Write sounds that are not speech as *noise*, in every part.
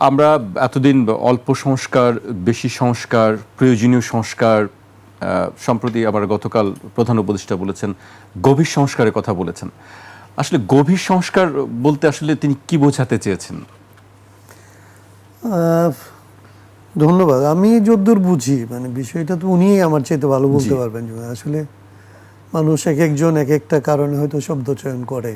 আমরা এতদিন অল্প সংস্কার বেশি সংস্কার প্রয়োজনীয় সংস্কার সম্প্রতি আবার গতকাল প্রধান উপদেষ্টা বলেছেন গভীর সংস্কারের কথা বলেছেন। আসলে গভীর সংস্কার বলতে আসলে তিনি কি বোঝাতে চেয়েছেন? ধন্যবাদ। আমি যদ্দূর বুঝি মানে বিষয়টা তো উনি আমার চাইতে ভালো বলতে পারবেন আসলে মানুষ এক একজন এক একটা কারণে হয়তো শব্দ চয়ন করে।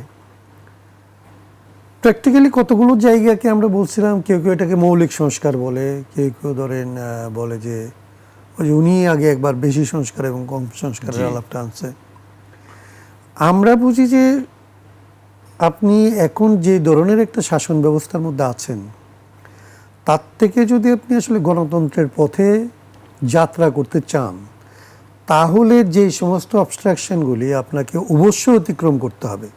প্র্যাকটিক্যালি কতগুলো জায়গাকে আমরা বলছিলাম কেউ কেউ এটাকে মৌলিক সংস্কার বলে কেউ কেউ ধরেন বলে যে ওই যে উনি আগে একবার বেশি সংস্কার এবং কম সংস্কারের আলাপটা আনছে আমরা বুঝি যে আপনি এখন যে ধরনের একটা শাসন ব্যবস্থার মধ্যে আছেন তার থেকে যদি আপনি আসলে গণতন্ত্রের পথে যাত্রা করতে চান তাহলে যে সমস্ত অবস্ট্রাকশনগুলি আপনাকে অবশ্যই অতিক্রম করতে হবে।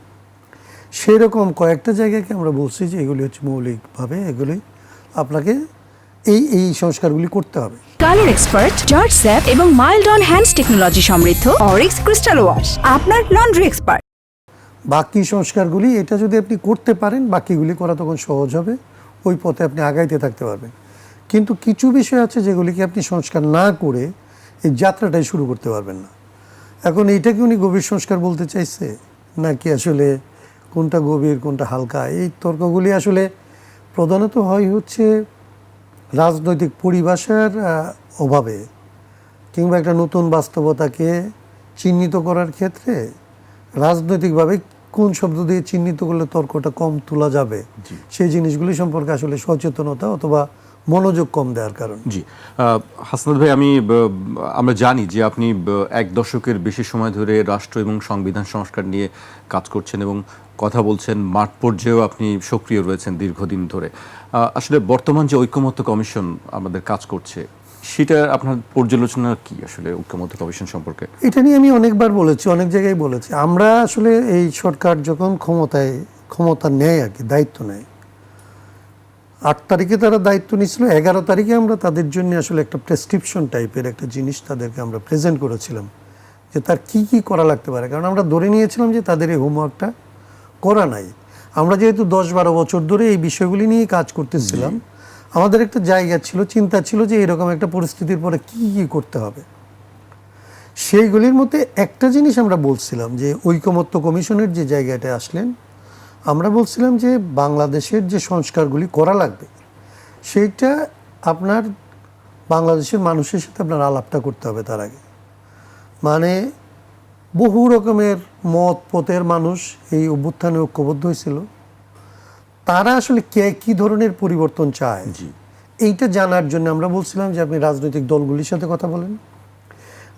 সেই রকম কয়েকটা জায়গাকে আমরা বলছি যে এগুলি হচ্ছে মৌলিকভাবে এগুলি আপনাকে এই এই সংস্কারগুলি করতে হবে। কালার এক্সপার্ট জর্জ স্যাপ এবং মাইল্ড অন হ্যান্ডস টেকনোলজি সমৃদ্ধ অরিক্স ক্রিস্টাল ওয়াশ। আপনার লন্ড্রি এক্সপার্ট। বাকি সংস্কারগুলি এটা যদি আপনি করতে পারেন বাকিগুলি করা তখন সহজ হবে। ওই পথে আপনি আগাইতে থাকতে পারবেন। কিন্তু কিছু বিষয় আছে যেগুলিকে আপনি সংস্কার না করে এই যাত্রাটাই শুরু করতে পারবেন না। এখন এইটাকে উনি গভীর সংস্কার বলতে চাইছে? নাকি আসলে কোনটা গভীর কোনটা হালকা এই তর্কগুলি আসলে প্রধানত হয় হচ্ছে রাজনৈতিক পরিভাষার অভাবে কিংবা একটা নতুন বাস্তবতাকে চিহ্নিত করার ক্ষেত্রে রাজনৈতিকভাবে কোন শব্দ দিয়ে চিহ্নিত করলে তর্কটা কম তোলা যাবে সেই জিনিসগুলি সম্পর্কে আসলে সচেতনতা অথবা মনোযোগ কম দেওয়ার কারণ। জি। আহ, হাসনাত ভাই আমি আমরা জানি যে আপনি এক দশকের বেশি সময় ধরে রাষ্ট্র এবং সংবিধান সংস্কার নিয়ে কাজ করছেন এবং কথা বলছেন। মাঠ পর্যায়েও আপনি সক্রিয় রয়েছেন দীর্ঘদিন ধরে। আসলে বর্তমান যে ঐক্যমত্য কমিশন আমাদের কাজ করছে সেটা আপনার পর্যালোচনা কি আসলে ঐক্যমত্য কমিশন সম্পর্কে? এটা নিয়ে আমি অনেকবার বলেছি অনেক জায়গায় বলেছি। আমরা আসলে এই সরকার যখন ক্ষমতায় ক্ষমতা নেয় আর কি দায়িত্ব নেয় আট তারিখে তারা দায়িত্ব নিয়েছিল এগারো তারিখে আমরা তাদের জন্য আসলে একটা প্রেসক্রিপশন টাইপের একটা জিনিস তাদেরকে আমরা প্রেজেন্ট করেছিলাম যে তার কি কি করা লাগতে পারে। কারণ আমরা ধরে নিয়েছিলাম যে তাদের এই হোমওয়ার্কটা করা নাই। আমরা যেহেতু দশ বারো বছর ধরে এই বিষয়গুলি নিয়ে কাজ করতেছিলাম আমাদের একটা জায়গা ছিল চিন্তা ছিল যে এরকম একটা পরিস্থিতির পরে কি কি করতে হবে। সেইগুলির মধ্যে একটা জিনিস আমরা বলছিলাম যে ঐকমত্য কমিশনের যে জায়গাটা আসলেন আমরা বলছিলাম যে বাংলাদেশের যে সংস্কারগুলি করা লাগবে সেইটা আপনার বাংলাদেশের মানুষের সাথে আপনার আলাপটা করতে হবে তার আগে। মানে বহু রকমের মত পথের মানুষ এই অভ্যুত্থানে ঐক্যবদ্ধ হয়েছিল। তারা আসলে কে কি ধরনের পরিবর্তন চায় এইটা জানার জন্য আমরা বলছিলাম যে আপনি রাজনৈতিক দলগুলির সাথে কথা বলেন।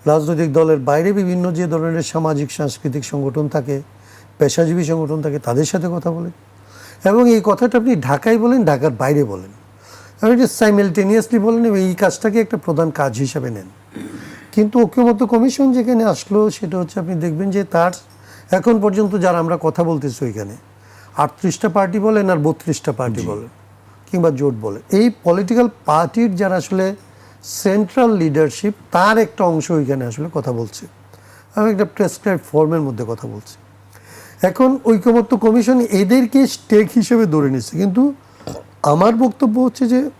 রাজনৈতিক দলের বাইরে বিভিন্ন যে ধরনের সামাজিক সাংস্কৃতিক সংগঠন থাকে পেশাজীবী সংগঠন থাকে তাদের সাথে কথা বলেন এবং এই কথাটা আপনি ঢাকায় বলেন ঢাকার বাইরে বলেন। এবং এটা সাইমেলটেনিয়াসলি বলেন এবং এই কাজটাকে একটা প্রধান কাজ হিসাবে নেন। কিন্তু ঐক্যমত্য কমিশন যেখানে আসলো সেটা হচ্ছে আপনি দেখবেন যে তার এখন পর্যন্ত যারা আমরা কথা বলতেছি ওইখানে আটত্রিশটা পার্টি বলেন আর বত্রিশটা পার্টি বলেন কিংবা জোট বলে এই পলিটিক্যাল পার্টির যারা আসলে সেন্ট্রাল লিডারশিপ তার একটা অংশ ওইখানে আসলে কথা বলছে। আমি একটা প্রেসক্রাইব ফর্মের মধ্যে কথা বলছে। এখন ঐকমত্য কমিশন এদেরকে স্টেক হিসেবে ধরে নিচ্ছে কিন্তু আমার বক্তব্য হচ্ছে যে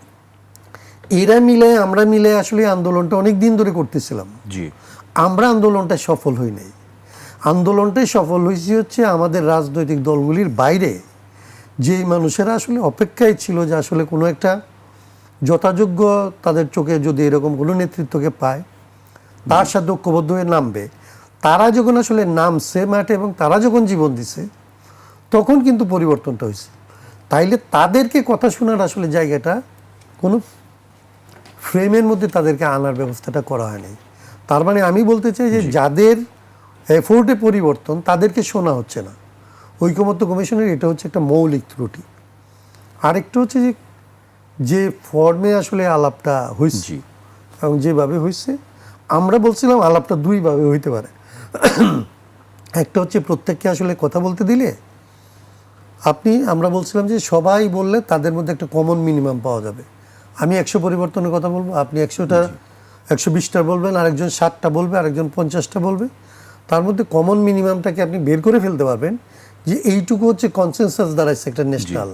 এরা মিলে আমরা মিলে আসলে আন্দোলনটা অনেক দিন ধরে করতেছিলাম। জি। আমরা আন্দোলনটা সফল হই নাই। আন্দোলনটাই সফল হয়েছে হচ্ছে আমাদের রাজনৈতিক দলগুলির বাইরে। যে মানুষেরা আসলে অপেক্ষায় ছিল যে আসলে কোনো একটা যথাযোগ্য তাদের চোখে যদি এরকম কোনো নেতৃত্বকে পায় তার সাথে ঐক্যবদ্ধ হয়ে নামবে তারা যখন আসলে নামছে মাঠে এবং তারা যখন জীবন দিছে তখন কিন্তু পরিবর্তনটা হয়েছে। তাইলে তাদেরকে কথা শোনার আসলে জায়গাটা কোনো ফ্রেমের মধ্যে তাদেরকে আনার ব্যবস্থাটা করা হয়নি তার মানে আমি বলতে চাই যে যাদের এফোর্টে পরিবর্তন তাদেরকে শোনা হচ্ছে না। ঐকমত্য কমিশনের এটা হচ্ছে একটা মৌলিক ত্রুটি। আরেকটা হচ্ছে যে যে ফর্মে আসলে আলাপটা হয়েছে এবং যেভাবে হয়েছে আমরা বলছিলাম আলাপটা দুইভাবে হইতে পারে। *coughs* একটা হচ্ছে প্রত্যেককে আসলে কথা বলতে দিলে আপনি আমরা বলছিলাম যে সবাই বললে তাদের মধ্যে একটা কমন মিনিমাম পাওয়া যাবে। আমি একশো পরিবর্তনের কথা বলব আপনি একশোটা একশো বিশটা বলবেন আরেকজন ষাটটা বলবে আরেকজন পঞ্চাশটা বলবে। তার মধ্যে কমন মিনিমামটাকে আপনি বের করে ফেলতে পারবেন যে এইটুকু হচ্ছে কনসেনসাস দাঁড়াচ্ছে একটা ন্যাশনাল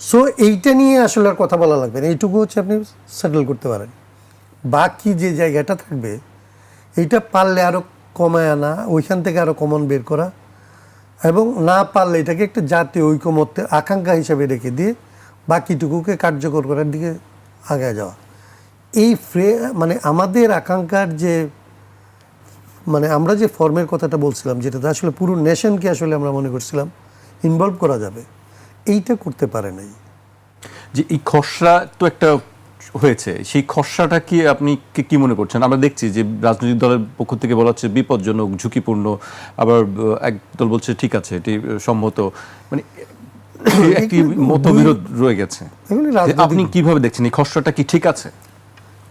সো এইটা নিয়ে আসলে আর কথা বলা লাগবে না এইটুকু হচ্ছে আপনি সেটেল করতে পারেন। বাকি যে জায়গাটা থাকবে এইটা পারলে আরও কমায় আনা ওইখান থেকে আরও কমন বের করা এবং না পারলে এটাকে একটা জাতীয় ঐকমত্যের আকাঙ্ক্ষা হিসাবে রেখে দিয়ে বাকিটুকুকে কার্যকর করার দিকে আগে যাওয়া। এই ফ্রে মানে আমাদের আকাঙ্ক্ষার যে মানে আমরা যে ফর্মের কথাটা বলছিলাম যেটাতে আসলে পুরো নেশনকে আসলে আমরা মনে করছিলাম ইনভলভ করা যাবে, এইটা করতে পারে নাই। যে এই খসড়া তো একটা হয়েছে সেই খসড়াটা কি আপনি কি- মনে করছেন? আমরা দেখছি যে রাজনৈতিক দলের পক্ষ থেকে বলা হচ্ছে বিপজ্জনক ঝুঁকিপূর্ণ আবার আহ, এক দল বলছে ঠিক আছে এটি সম্মত। মানে *coughs* একটি মতবিরোধ রয়ে গেছে। আপনি কীভাবে দেখছেন এই খসড়াটা কি ঠিক আছে?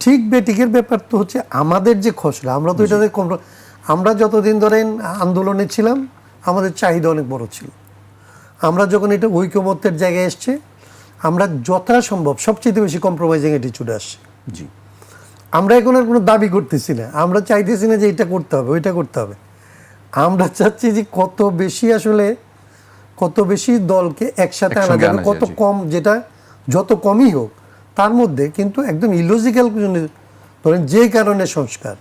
ঠিক বেটিকের ব্যাপার তো হচ্ছে আমাদের যে খসড়া আমরা তো এটাতে কম- আমরা যতদিন ধরেন আন্দোলনে ছিলাম আমাদের চাহিদা অনেক বড় ছিল। আমরা যখন এটা ঐকমত্যের জায়গায় এসছে আমরা যতটা সম্ভব সবচেয়ে বেশি কম্প্রোমাইজিং অ্যাটিচিউডে আসছে। জি। আমরা এখন আর কোনো দাবি করতেছি না। আমরা চাইতেছি না যে এটা করতে হবে ওইটা করতে হবে। আমরা চাচ্ছি যে কত বেশি আসলে কত বেশি দলকে একসাথে আনা যাবে কত কম যেটা যত কমই হোক তার মধ্যে কিন্তু একদম ইলজিক্যাল ধরেন যে কারণে সংস্কার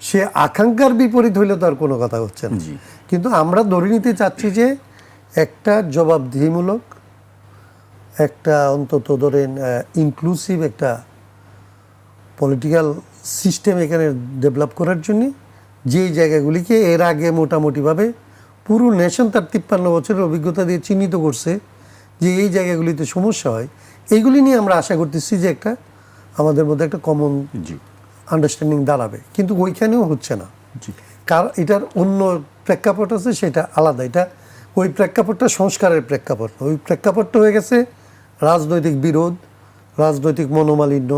সে আকাঙ্ক্ষার বিপরীত হইলে তো আর কোনো কথা হচ্ছে না। জি। কিন্তু আমরা ধরে নিতে চাচ্ছি যে একটা জবাবদিহিমূলক একটা অন্তত ধরেন ইনক্লুসিভ একটা পলিটিক্যাল সিস্টেম এখানে ডেভেলপ করার জন্য যে জায়গাগুলিকে এর আগে মোটামুটিভাবে পুরো নেশন তার তিপ্পান্ন বছরের অভিজ্ঞতা দিয়ে চিহ্নিত করছে যে এই জায়গাগুলিতে সমস্যা হয় এইগুলি নিয়ে আমরা আশা করতেছি যে একটা আমাদের মধ্যে একটা কমন জি। আন্ডারস্ট্যান্ডিং দাঁড়াবে। কিন্তু ওইখানেও হচ্ছে না। জি। কার এটার অন্য প্রেক্ষাপট আছে সেটা আলাদা। এটা ওই প্রেক্ষাপটটা সংস্কারের প্রেক্ষাপট ওই প্রেক্ষাপটটা হয়ে গেছে রাজনৈতিক বিরোধ, রাজনৈতিক মনোমালিন্য,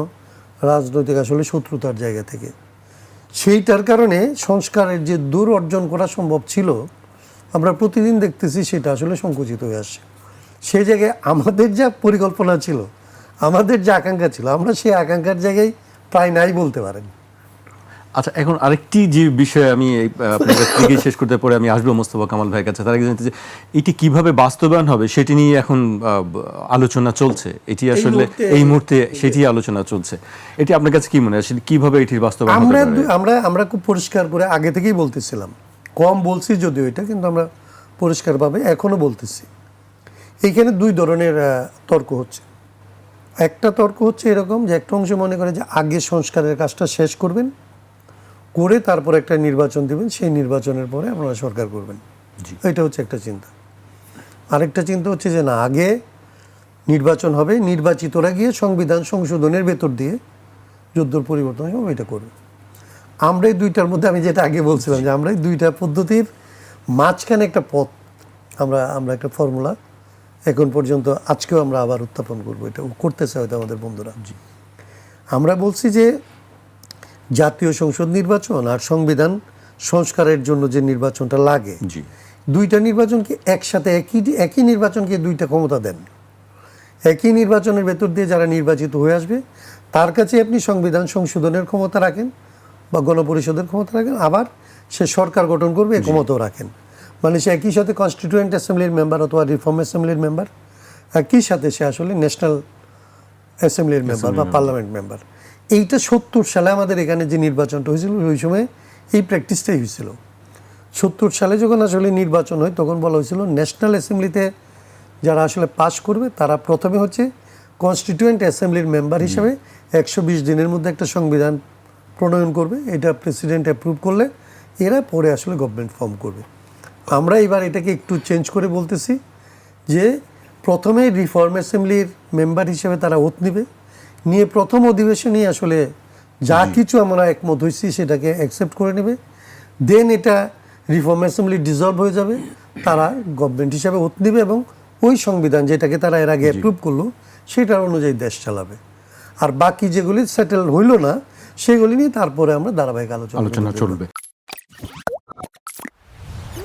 রাজনৈতিক আসলে শত্রুতার জায়গা থেকে। সেইটার কারণে সংস্কারের যে দূর অর্জন করা সম্ভব ছিল, আমরা প্রতিদিন দেখতেছি সেটা আসলে সংকুচিত হয়ে আসছে। সেই জায়গায় আমাদের যা পরিকল্পনা ছিল, আমাদের যে আকাঙ্ক্ষা ছিল, আমরা সেই আকাঙ্ক্ষার জায়গায় প্রায় নাই বলতে পারেন। আচ্ছা এখন আরেকটি যে বিষয়ে আমি থেকে শেষ করতে পরে আমি আসব মোস্তফা কামাল ভাইয়ের কাছে। তার জানতে চাই, এটি কীভাবে বাস্তবায়ন হবে সেটি নিয়ে এখন আলোচনা চলছে। এটি আসলে এই মুহূর্তে সেটি আলোচনা চলছে। এটি আপনার কাছে কি মনে হয়? আসলে কীভাবে এটির বাস্তবায়ন আমরা আমরা আমরা খুব পরিষ্কার করে আগে থেকেই বলতেছিলাম। কম বলছি যদিও এটা কিন্তু আমরা পরিষ্কারভাবে এখনও বলতেছি। এইখানে দুই ধরনের তর্ক হচ্ছে। একটা তর্ক হচ্ছে এরকম যে একটা অংশ মনে করে যে আগে সংস্কারের কাজটা শেষ করবেন করে তারপর একটা নির্বাচন দিবেন সেই নির্বাচনের পরে আপনারা সরকার করবেন। এটা হচ্ছে একটা চিন্তা। আরেকটা চিন্তা হচ্ছে যে না আগে নির্বাচন হবে নির্বাচিতরা গিয়ে সংবিধান সংশোধনের ভেতর দিয়ে যুদ্ধর পরিবর্তন হবে এটা করবে। আমরা এই দুইটার মধ্যে আমি যেটা আগে বলছিলাম যে আমরা এই দুইটা পদ্ধতির মাঝখানে একটা পথ আমরা আমরা একটা ফর্মুলা এখন পর্যন্ত আজকেও আমরা আবার উত্থাপন করব এটা করতেছে হয়তো আমাদের বন্ধুরা। আমরা বলছি যে জাতীয় সংসদ নির্বাচন আর সংবিধান সংস্কারের জন্য যে নির্বাচনটা লাগে। জি। দুইটা নির্বাচনকে একসাথে একই একই নির্বাচনকে দুইটা ক্ষমতা দেন। একই নির্বাচনের ভেতর দিয়ে যারা নির্বাচিত হয়ে আসবে তার কাছে আপনি সংবিধান সংশোধনের ক্ষমতা রাখেন বা গণপরিষদের ক্ষমতা রাখেন। আবার সে সরকার গঠন করবে এই ক্ষমতাও রাখেন। মানে সে একই সাথে কনস্টিটিউয়েন্ট অ্যাসেম্বলির মেম্বার অথবা রিফর্ম অ্যাসেম্বলির মেম্বার একই সাথে সে আসলে ন্যাশনাল অ্যাসেম্বলির মেম্বার বা পার্লামেন্ট মেম্বার এইটা সত্তর সালে আমাদের এখানে যে নির্বাচনটা হয়েছিল ওই সময় এই প্র্যাকটিসটাই হয়েছিল। সত্তর সালে যখন আসলে নির্বাচন হয় তখন বলা হয়েছিল ন্যাশনাল অ্যাসেম্বলিতে যারা আসলে পাশ করবে তারা প্রথমে হচ্ছে কনস্টিটিউয়েন্ট অ্যাসেম্বলির মেম্বার হিসাবে একশো বিশ দিনের মধ্যে একটা সংবিধান প্রণয়ন করবে এটা প্রেসিডেন্ট অ্যাপ্রুভ করলে এরা পরে আসলে গভর্নমেন্ট ফর্ম করবে। আমরা এবার এটাকে একটু চেঞ্জ করে বলতেছি যে প্রথমে রিফর্ম অ্যাসেম্বলির মেম্বার হিসেবে তারা ওত নেবে। নিয়ে প্রথম অধিবেশনেই আসলে যা কিছু আমরা একমত হয়েছি সেটাকে অ্যাকসেপ্ট করে নেবে। দেন এটা রিফর্ম অ্যাসেম্বলি ডিজলভ হয়ে যাবে। তারা গভর্নমেন্ট হিসাবে ওত নেবে এবং ওই সংবিধান যেটাকে তারা এর আগে অ্যাপ্রুভ করল সেটার অনুযায়ী দেশ চালাবে। আর বাকি যেগুলি সেটেল হইল না সেগুলি নিয়ে তারপরে আমরা ধারাবাহিক আলোচনা আলোচনা চলবে।